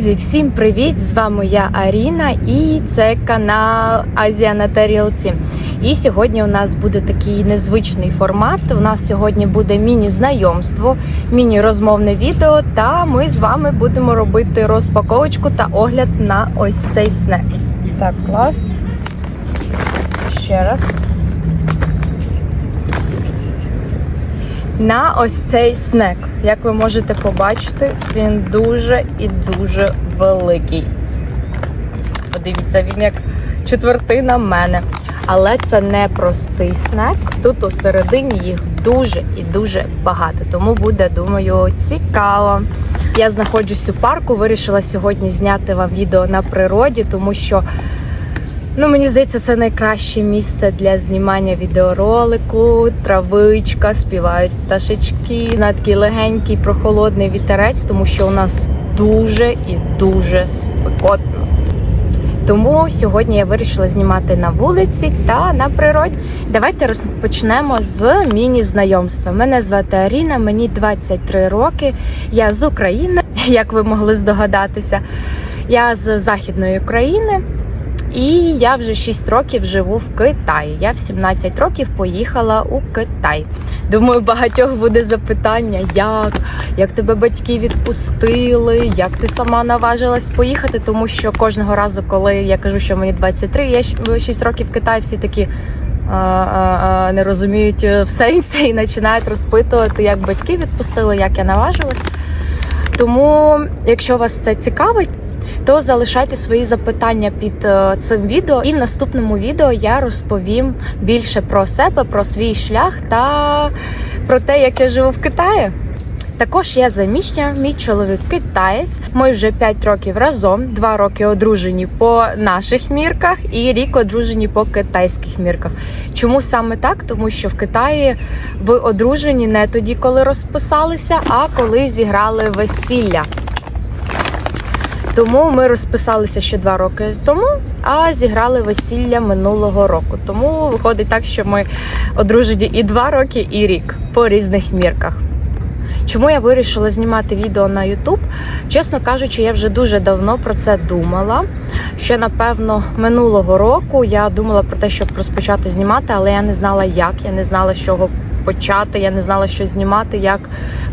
Друзі, всім привіт! З вами я Аріна і це канал Азія на тарілці. І сьогодні у нас буде такий незвичний формат. У нас сьогодні буде міні-знайомство, міні-розмовне відео, та ми з вами будемо робити розпаковочку та огляд на ось цей снек. Так, клас. Ще раз. На ось цей снек. Як ви можете побачити, він дуже і дуже великий. Подивіться, він як четвертина мене. Але це не простий снек. Тут у середині їх дуже і дуже багато. Тому буде, думаю, цікаво. Я знаходжусь у парку. Вирішила сьогодні зняти вам відео на природі, тому що. Ну, мені здається, це найкраще місце для знімання відеоролику, травичка, співають пташечки. На такий легенький прохолодний вітерець, тому що у нас дуже і дуже спекотно. Тому сьогодні я вирішила знімати на вулиці та на природі. Давайте розпочнемо з міні-знайомства. Мене звати Аріна, мені 23 роки. Я з України, як ви могли здогадатися. Я з Західної України. І я вже 6 років живу в Китаї. Я в 17 років поїхала у Китай. Думаю, багатьох буде запитання, як, як тебе батьки відпустили, як ти сама наважилась поїхати. Тому що кожного разу, коли я кажу, що мені 23, я 6 років в Китаї, всі такі. Не розуміють в сенсі і починають розпитувати, як батьки відпустили, як я наважилась. Тому, якщо вас це цікавить, то залишайте свої запитання під е, цим відео, і в наступному відео я розповім більше про себе, про свій шлях та про те, як я живу в Китаї. Також я заміжня, мій чоловік китаєць. Ми вже 5 років разом, 2 роки одружені по наших мірках і рік одружені по китайських мірках. Чому саме так? Тому що в Китаї ви одружені не тоді, коли розписалися, а коли зіграли весілля. Тому ми розписалися ще два роки тому, а зіграли весілля минулого року. Тому виходить так, що ми одружені і два роки, і рік по різних мірках. Чому я вирішила знімати відео на YouTube? Чесно кажучи, я вже дуже давно про це думала. Ще напевно минулого року я думала про те, щоб розпочати знімати, але я не знала, як, я не знала, з чого почати. Я не знала, що знімати, як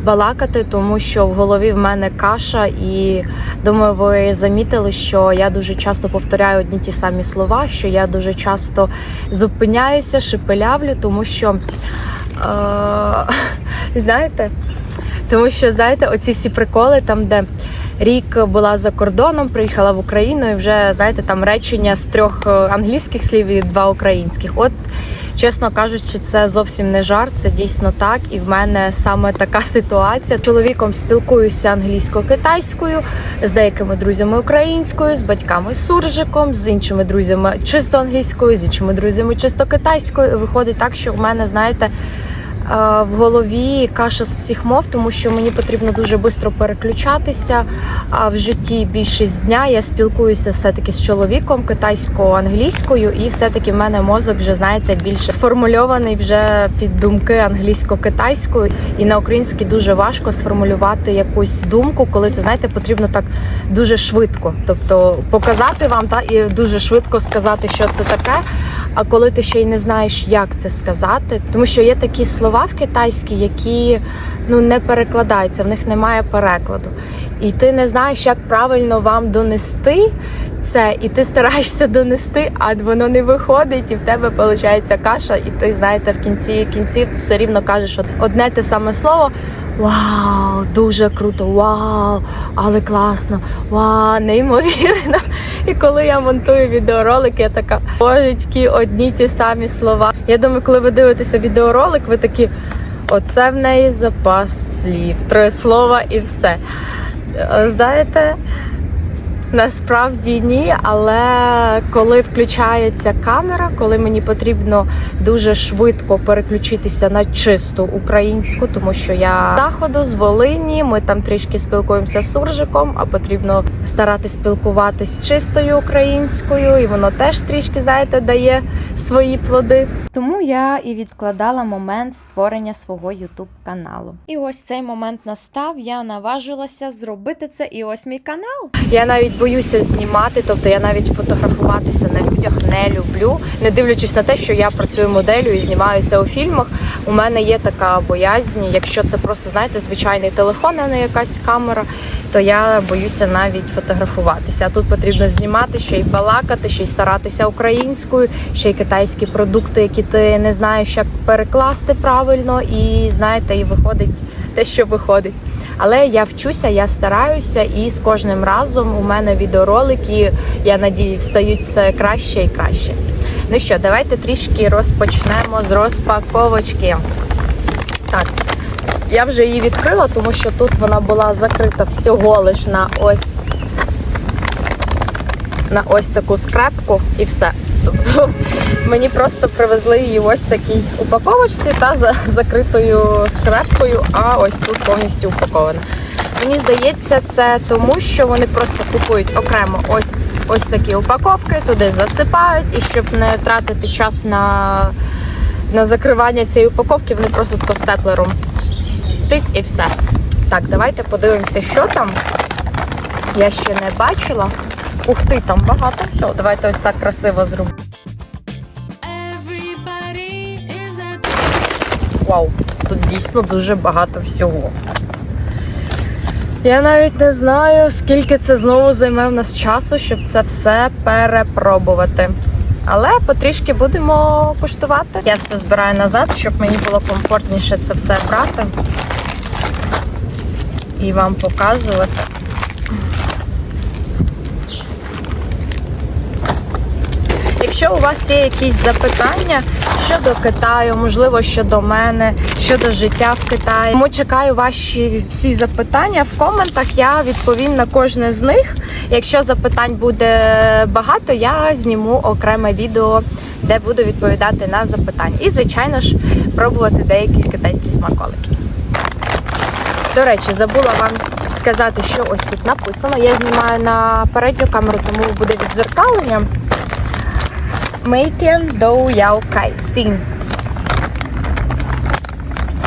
балакати, тому що в голові в мене каша, і думаю, ви замітили, що я дуже часто повторяю одні ті самі слова, що я дуже часто зупиняюся, шепелявлю, тому що е- знаєте, тому що знаєте, оці всі приколи там, де. Рік була за кордоном, приїхала в Україну і вже знаєте там речення з трьох е, англійських слів і два українських. От Чесно кажучи, це зовсім не жарт, це дійсно так. І в мене саме така ситуація. Чоловіком спілкуюся англійсько-китайською, з деякими друзями українською, з батьками суржиком, з іншими друзями чисто англійською, з іншими друзями чисто китайською. Виходить так, що в мене, знаєте. В голові каша з всіх мов, тому що мені потрібно дуже швидко переключатися. А в житті більшість дня я спілкуюся все-таки з чоловіком китайсько-англійською, і все-таки в мене мозок вже знаєте більше сформульований вже під думки англійсько-китайською. І на українській дуже важко сформулювати якусь думку, коли це знаєте, потрібно так дуже швидко. Тобто показати вам та і дуже швидко сказати, що це таке. А коли ти ще й не знаєш, як це сказати, тому що є такі слова в китайській, які ну не перекладаються, в них немає перекладу. І ти не знаєш, як правильно вам донести це, і ти стараєшся донести, а воно не виходить, і в тебе виходить каша, і ти знаєте, в кінці кінців все рівно кажеш одне те саме слово. Вау, дуже круто! Вау! Але класно! Вау, неймовірно! І коли я монтую відеоролик, я така божечки, одні ті самі слова. Я думаю, коли ви дивитеся відеоролик, ви такі. Оце в неї запас слів, три слова і все. Знаєте, Насправді ні, але коли включається камера, коли мені потрібно дуже швидко переключитися на чисту українську, тому що я з заходу з Волині, ми там трішки спілкуємося з суржиком, а потрібно старатись спілкуватись чистою українською, і воно теж трішки, знаєте, дає свої плоди. Тому я і відкладала момент створення свого ютуб каналу. І ось цей момент настав. Я наважилася зробити це, і ось мій канал. Я навіть боюся знімати, тобто я навіть фотографуватися на людях не люблю, не дивлячись на те, що я працюю моделлю і знімаюся у фільмах. У мене є така боязнь, якщо це просто знаєте звичайний телефон, а не якась камера, то я боюся навіть фотографуватися. А тут потрібно знімати, ще й балакати, ще й старатися українською, ще й китайські продукти, які ти не знаєш, як перекласти правильно, і знаєте, і виходить те, що виходить. Але я вчуся, я стараюся, і з кожним разом у мене відеоролики, я надію, стають все краще і краще. Ну що, давайте трішки розпочнемо з розпаковочки. Так, я вже її відкрила, тому що тут вона була закрита всього лиш на ось на ось таку скрепку і все. Тобто мені просто привезли її ось такій упаковочці та за закритою скрепкою, а ось тут повністю упакована. Мені здається, це тому, що вони просто купують окремо ось ось такі упаковки, туди засипають, і щоб не тратити час на, на закривання цієї упаковки, вони просто тако степлером тиць і все. Так, давайте подивимося, що там. Я ще не бачила. Ух ти, там багато всього. Давайте ось так красиво зробимо. Вау, тут дійсно дуже багато всього. Я навіть не знаю, скільки це знову займе в нас часу, щоб це все перепробувати. Але потрішки будемо куштувати. Я все збираю назад, щоб мені було комфортніше це все брати і вам показувати. Якщо у вас є якісь запитання щодо Китаю, можливо, щодо мене, щодо життя в Китаї, тому чекаю ваші всі запитання в коментах. Я відповім на кожне з них. Якщо запитань буде багато, я зніму окреме відео, де буду відповідати на запитання. І, звичайно ж, пробувати деякі китайські смаколики. До речі, забула вам сказати, що ось тут написано. Я знімаю на передню камеру, тому буде відзеркалення. Мейтен Доу Яо Кай.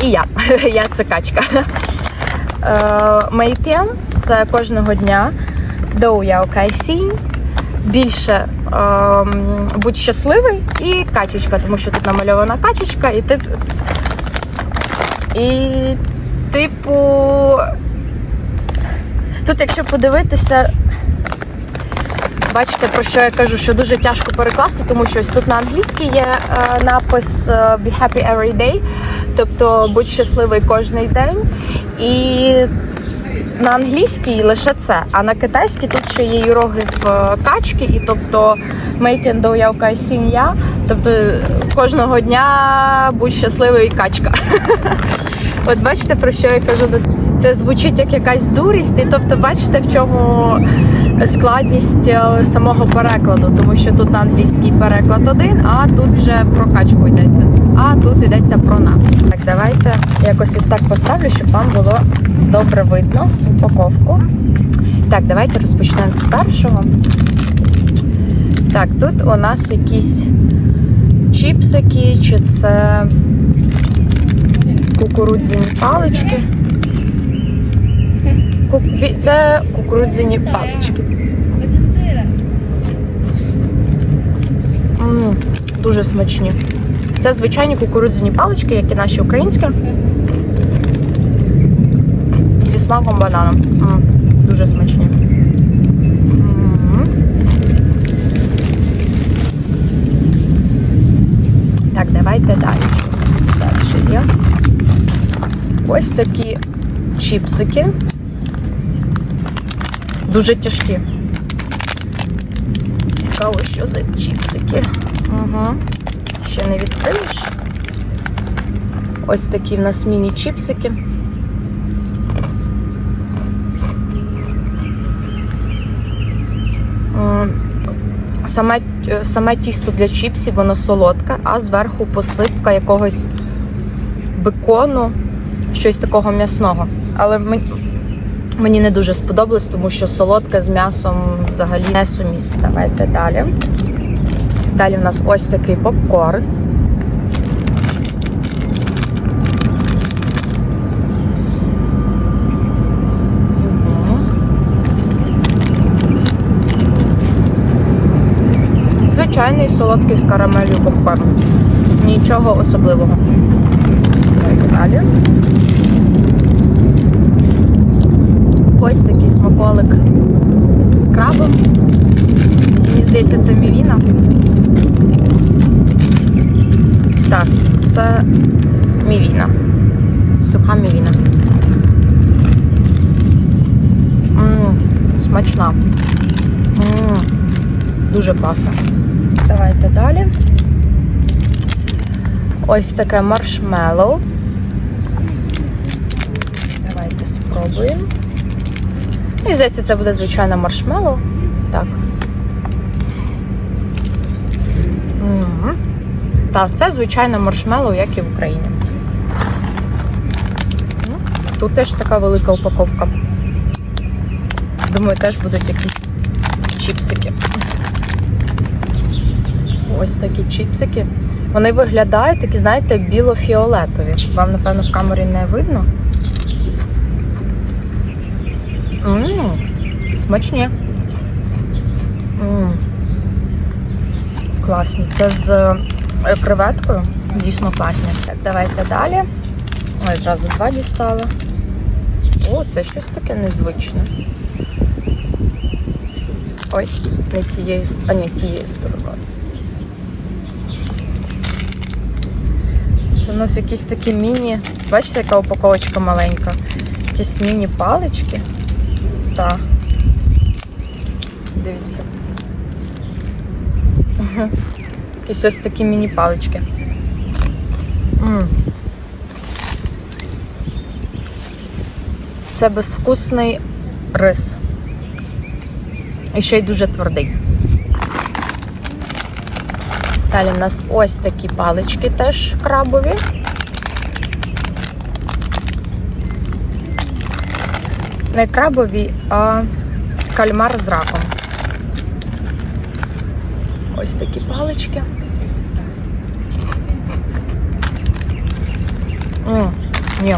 І я. Я це качка. Мейтен це кожного дня. Доу Яо Кай Сін. Більше ем, будь щасливий і качечка, тому що тут намальована качечка, і тип. І типу. Тут, якщо подивитися, бачите, про що я кажу, що дуже тяжко перекласти, тому що ось тут на англійській є е, напис е, Be happy every day, тобто будь щасливий кожний день. І на англійській лише це, а на китайській тут ще є іерогліф е, качки, і тобто Мейтін до явка сім'я, тобто кожного дня будь щасливий качка. От бачите, про що я кажу? Це звучить як якась дурість, і тобто, бачите, в чому складність е, самого перекладу, тому що тут англійський переклад один, а тут вже про качку йдеться. А тут йдеться про нас. Так, давайте якось ось так поставлю, щоб вам було добре видно упаковку. Так, давайте розпочнемо з першого. Так, тут у нас якісь чіпсики, чи це кукурудзяні палички. Ку- Це кукурудзяні палички. М, Дуже смачні. Це звичайні кукурудзяні палички, як і наші українські. Зі смаком банану. М, Дуже смачні. Так, давайте далі. Далі є. Ось такі чіпсики. Дуже тяжкі. Цікаво, що за чіпсики. Угу. Ще не відкриєш. Ось такі в нас міні-чіпсики. Саме, е, саме тісто для чіпсів, воно солодке, а зверху посипка якогось бекону, щось такого м'ясного. Але мені, не дуже сподобалось, тому що солодке з м'ясом взагалі не сумісне. Давайте далі. Далі в нас ось такий попкорн. Звичайний солодкий з карамелью попкорн. Нічого особливого. Далі. Ось такий смаколик з крабом. Мені здається, це мівіна. Так, це мівіна. Суха мівіна. Ммм, смачна. Ммм, дуже класно. Давайте далі. Ось таке маршмеллоу. Давайте спробуємо. Мені здається, це буде звичайне маршмеллоу. Так. Так, це звичайне маршмеллоу, як і в Україні. Ну, Тут теж така велика упаковка. Думаю, теж будуть якісь чіпсики. Ось такі чіпсики. Вони виглядають такі, знаєте, біло-фіолетові. Вам, напевно, в камері не видно. Ммм, смачні. Ммм. Класні. Це з е, креветкою. Дійсно класні. Так, давайте далі. Ой, зразу два дістала. О, це щось таке незвичне. Ой, не тією, а не тією стороною. Це у нас якісь такі міні. Бачите, яка упаковочка маленька? Якісь міні-палички. Так. Дивіться. Якісь ось такі міні-палички. Це безвкусний рис. І ще й дуже твердий. Далі в нас ось такі палички теж крабові. Не крабові, а кальмар з раком. Ось такі палички. М, ні,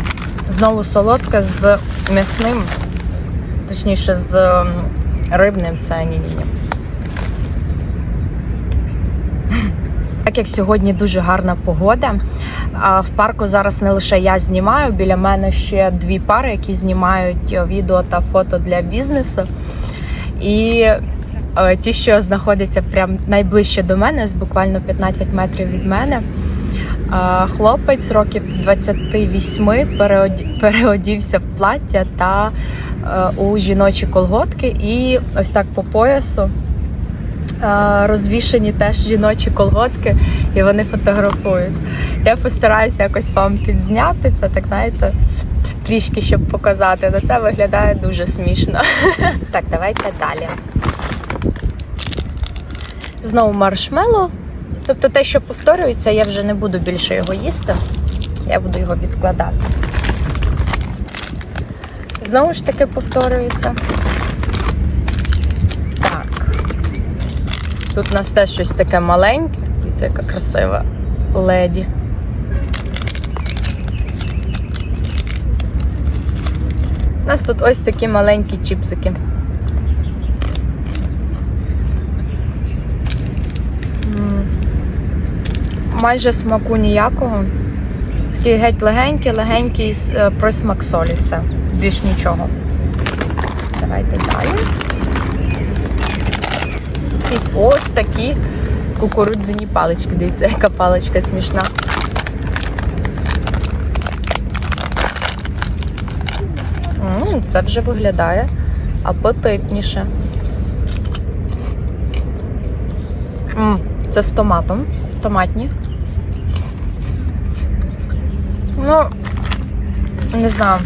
знову солодке з м'ясним, точніше, з рибним це ні ні ні. Так як сьогодні дуже гарна погода, в парку зараз не лише я знімаю, біля мене ще дві пари, які знімають відео та фото для бізнесу. І е, ті, що знаходяться прям найближче до мене, буквально 15 метрів від мене. е, Хлопець років 28 переодівся в плаття та е, у жіночі колготки, і ось так по поясу розвішені теж жіночі колготки, і вони фотографують. Я постараюся якось вам підзняти це, так знаєте, трішки, щоб показати. але це виглядає дуже смішно. Так, давайте далі. Знову маршмеллоу. Тобто те, що повторюється, я вже не буду більше його їсти. Я буду його відкладати. Знову ж таки повторюється. Так. Тут у нас теж щось таке маленьке. І це яка красива леді. У нас тут ось такі маленькі чіпсики. Майже смаку ніякого. Такий геть легенький, легенький е, присмак солі. Все. Більш нічого. Давайте далі. Якісь ось такі кукурудзяні палички. Дивіться, яка паличка смішна. Це вже виглядає апетитніше. Це з томатом. Томатні. Ну, не знаю,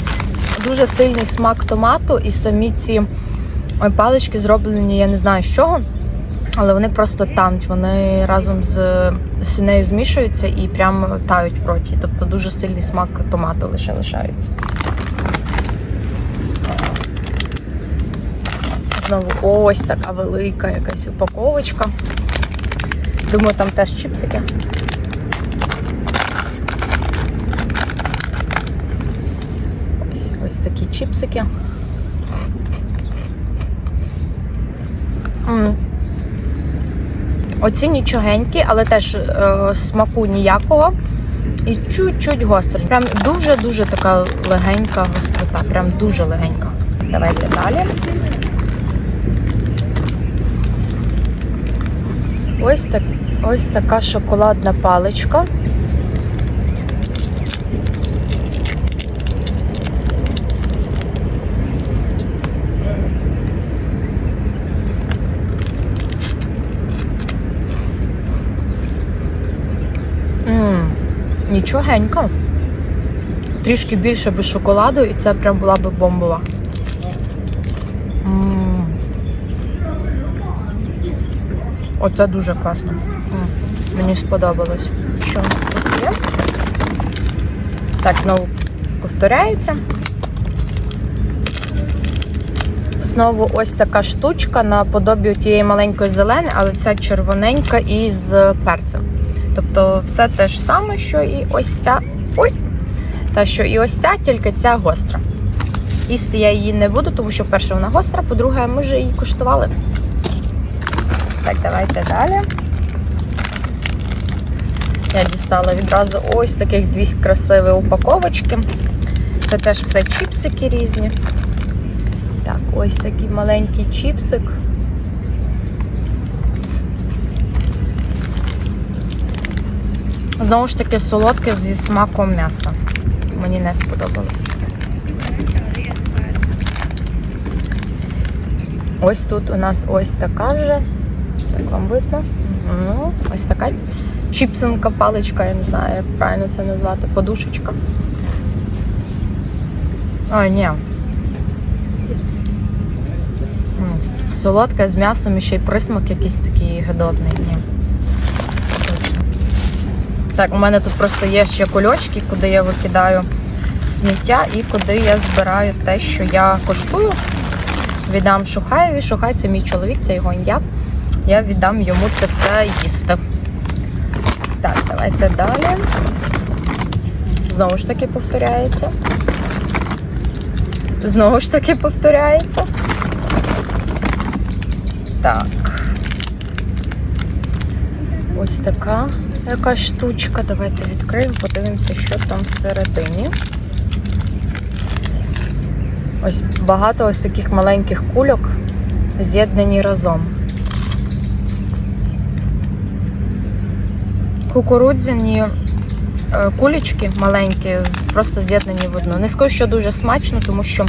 дуже сильний смак томату, і самі ці палички зроблені, я не знаю з чого. Але вони просто тануть, вони разом з сінею змішуються і прям тають в роті. Тобто дуже сильний смак томату лише лишається. Знову ось така велика якась упаковочка. Думаю, там теж чіпсики. Ось, ось такі чіпсики. М. Оці нічогенькі, але теж е, смаку ніякого. І чуть-чуть гострий. Прям дуже-дуже така легенька гострота. Прям дуже легенька. Давайте далі. Ось так, ось така шоколадна паличка. Нічогенько. Трішки більше без шоколаду, і це прям була би бомбова. М. Оце дуже класно. М, Мені сподобалось. Що у нас тут є? Так, знову повторяється. Знову ось така штучка наподобі тієї маленької зеленої, але ця червоненька і з перцем. Тобто все те ж саме, що і ось ця. Ой! Та що і ось ця, тільки ця гостра. Їсти я її не буду, тому що, перше, вона гостра, по-друге, ми вже її куштували. Так, давайте далі. Я дістала відразу ось таких дві красиві упаковочки. Це теж все чіпсики різні. Так, ось такий маленький чіпсик. Знову ж таки, солодке зі смаком м'яса. Мені не сподобалося. Ось тут у нас ось така вже. Так вам видно? Угу. Ось така чіпсинка, паличка, я не знаю, як правильно це назвати. Подушечка. Ой, ні. Солодке з м'ясом і ще й присмак якийсь такий гидотний. Ні. Так, у мене тут просто є ще кульочки, куди я викидаю сміття і куди я збираю те, що я коштую. Віддам Шухаєві. Шухай це мій чоловік, це його ім'я. Я віддам йому це все їсти. Так, давайте далі. Знову ж таки повторяється. Знову ж таки повторяється. Так. Ось така яка штучка. Давайте відкриємо, подивимося, що там всередині. Ось багато ось таких маленьких кульок з'єднані разом. Кукурудзяні е, кулечки маленькі, просто з'єднані в одну. Не скажу, що дуже смачно, тому що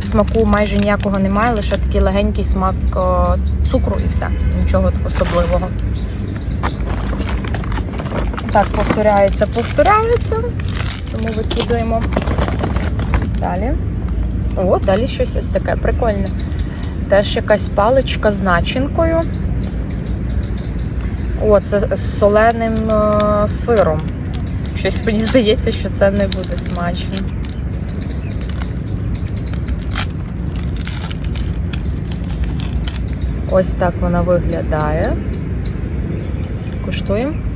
смаку майже ніякого немає, лише такий легенький смак е, цукру і все. Нічого особливого. Так, повторяється, повторяється. Тому викидуємо. Далі. О, далі щось ось таке прикольне. Теж якась паличка з начинкою. О, це з соленим е, сиром. Щось мені здається, що це не буде смачно. Ось так вона виглядає. Куштуємо.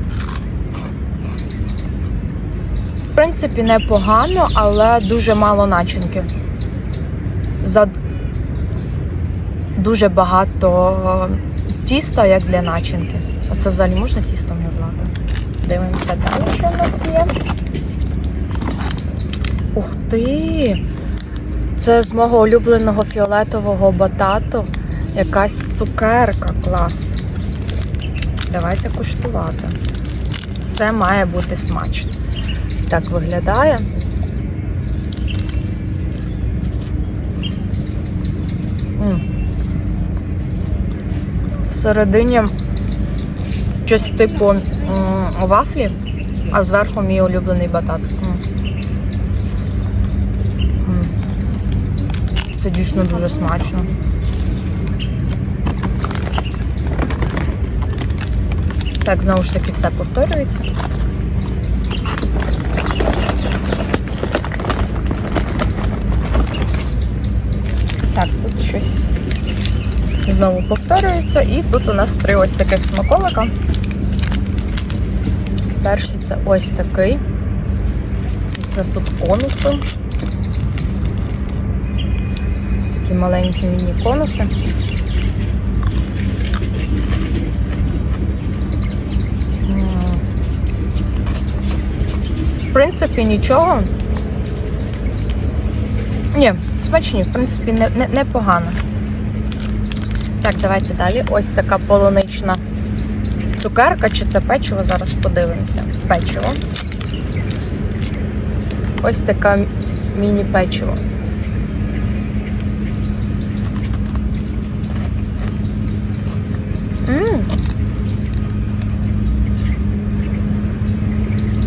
В принципі, непогано, але дуже мало начинки. За дуже багато е, тіста, як для начинки. А це взагалі можна тістом назвати? Дивимося далі, що в нас є. Ух ти! Це з мого улюбленого фіолетового батату. Якась цукерка. Клас. Давайте куштувати. Це має бути смачно. Ось так виглядає. Всередині щось типу вафлі, а зверху мій улюблений батат. Це дійсно дуже смачно. Так, знову ж таки, все повторюється. Так, тут щось знову повторюється. І тут у нас три ось таких смаколика. Перший це ось такий. Ось нас тут конуси. Ось такі маленькі міні-конуси. В принципі, нічого. Ні, смачні, в принципі, не, не, непогано. Так, давайте далі. Ось така полунична цукерка, чи це печиво, зараз подивимося. Печиво. Ось така міні-печиво.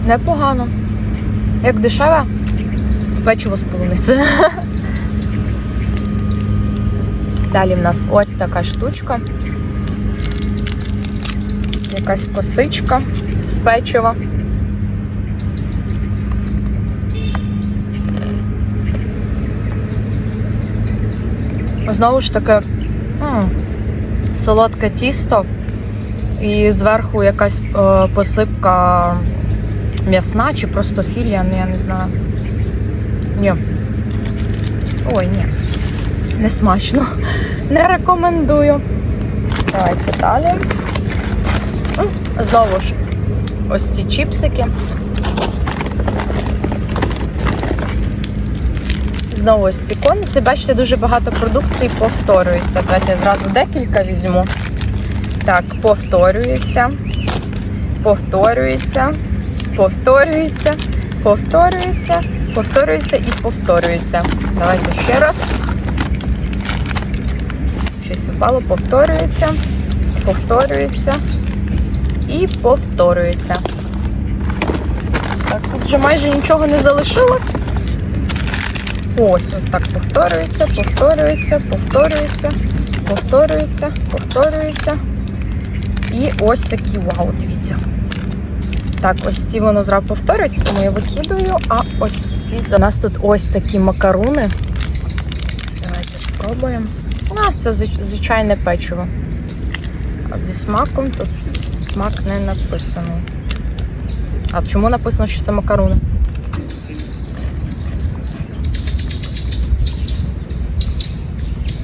Непогано. Як дешеве печиво з полуниці. Далі в нас ось така штучка. Якась косичка з печива. Знову ж таки, м, солодке тісто і зверху якась е, посипка м'ясна чи просто сіль, я я не знаю. Ні. Ой, ні. Не смачно. Не рекомендую. Давайте далі. Знову ж, ось ці чіпсики. Знову ось ці конуси. Бачите, дуже багато продукції повторюється. Давайте я зразу декілька візьму. Так, повторюється. Повторюється. Повторюється. Повторюється. Повторюється і повторюється. Давайте ще раз. Щось впало, повторюється, повторюється і повторюється. Так, тут вже майже нічого не залишилось. Ось, ось так повторюється, повторюється, повторюється, повторюється, повторюється. І ось такі вау, дивіться. Так, ось ці воно зразу повторюється, тому я викидаю. А ось ці у нас тут ось такі макаруни. Давайте спробуємо. А, це звичайне печиво. А зі смаком тут смак не написаний. А чому написано, що це макаруни?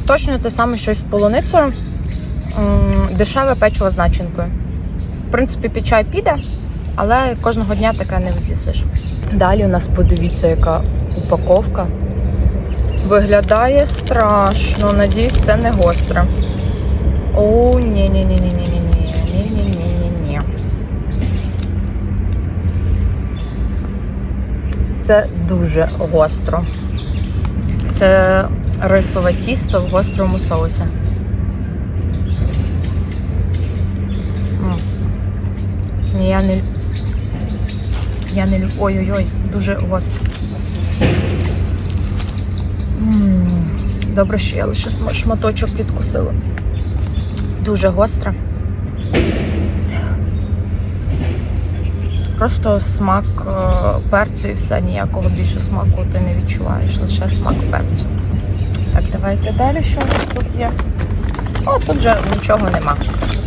Точно те саме, що і з полуницею. Дешеве печиво з начинкою. В принципі, під чай піде, але кожного дня таке не з'їсиш. Далі у нас подивіться, яка упаковка. Виглядає страшно. Надіюсь, це не гостре. О, ні, ні, ні, ні, ні, ні, ні, ні, ні, ні, ні. Це дуже гостро. Це рисове тісто в гострому соусі. Я не. Я не люблю. Ой-ой-ой, дуже гостро. Добре, що я лише шматочок відкусила. Дуже гостра. Просто смак е, перцю і все, ніякого більше смаку ти не відчуваєш, лише смак перцю. Так, давайте далі, що у нас тут є. О, тут вже нічого нема.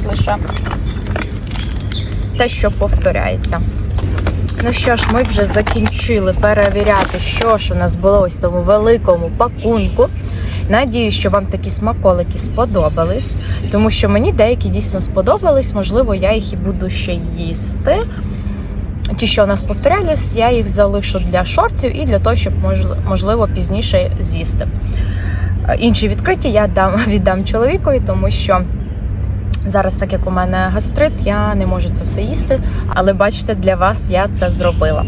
Тут лише те, що повторяється. Ну що ж, ми вже закінчили перевіряти, що ж у нас було ось в тому великому пакунку. Надію, що вам такі смаколики сподобались, тому що мені деякі дійсно сподобались. Можливо, я їх і буду ще їсти. Ті, що у нас повторялись, я їх залишу для шортів і для того, щоб можливо пізніше з'їсти. Інші відкриті я дам, віддам чоловікові, тому що зараз, так як у мене гастрит, я не можу це все їсти. Але бачите, для вас я це зробила.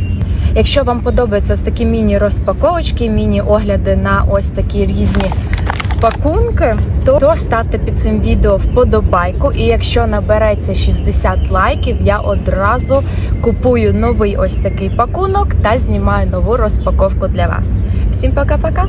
Якщо вам подобаються ось такі міні-розпаковочки, міні-огляди на ось такі різні пакунки, то, то ставте під цим відео вподобайку. І якщо набереться 60 лайків, я одразу купую новий ось такий пакунок та знімаю нову розпаковку для вас. Всім пока-пока!